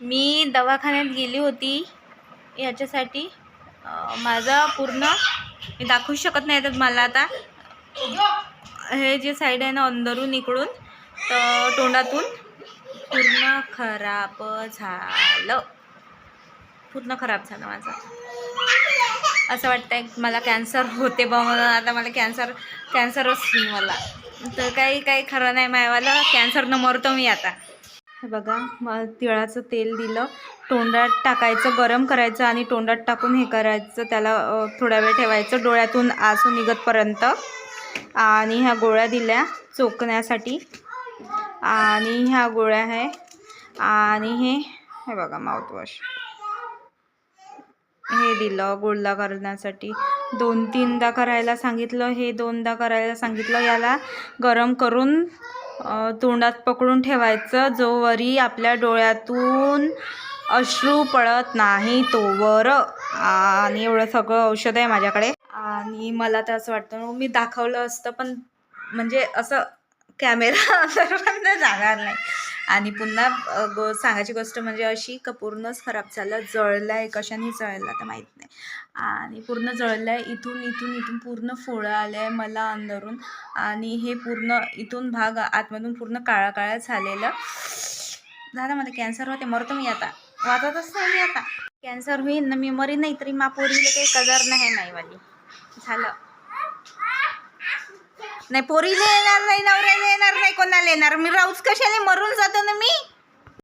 मी दवाखान्यात गेली होती. याच्यासाठी माझं माझा पूर्ण मी दाखवू शकत नाही तर मला आता. हे जे साईड आहे ना अंदरून इकडून तर तोंडातून पूर्ण खराब झालं. पूर्ण खराब झालं माझं. असं वाटतंय मला कॅन्सर होते बा आता मला कॅन्सर कॅन्सरच मला. तर काही काही खरं नाही मायवाला. कॅन्सरनं मरतो मी आता. हे बघा मग तिळाचं तेल दिलं. तोंडात टाकायचं गरम करायचं आणि तोंडात टाकून हे करायचं. त्याला थोडा वेळ ठेवायचं. डोळ्यातून आसू निघतपर्यंत. आणि ह्या गोळ्या दिल्या चोखण्यासाठी. आणि ह्या गोळ्या आहे आणि हे हे बघा माउथवॉश हे दिलं गुळला करण्यासाठी. दोन तीनदा करायला सांगितलं हे दोनदा करायला सांगितलं. याला गरम करून तोंडात पकडून ठेवायचं. जोवरी आपल्या डोळ्यातून अश्रू पडत नाही तोवर आणि एवढं सगळं औषध आहे माझ्याकडे. आणि मला तर असं वाटतं मी दाखवलं असतं पण म्हणजे असं कॅमेरा जाणार नाही. आणि पुन्हा गो सांगायची गोष्ट म्हणजे अशी का पूर्णच खराब झालं जळलं आहे कशाने जळला तर माहीत नाही. आणि पूर्ण जळलं आहे इथून इथून इथून पूर्ण फोळं आलं आहे मला अंदरून. आणि हे पूर्ण इथून भाग आतमधून पूर्ण काळा काळा झालेलं. झालं मला कॅन्सर होते मरतो मी आता. वाचतच नाही मी आता. कॅन्सर होईल ना मी मरी नाही तरी मापोरीला काही कदर नाही नाही वाली. झालं. नाही पोरीला येणार नाही नवऱ्याला येणार नाही कोणाला येणार? मी राहूच कशाला मरून जातो ना मी?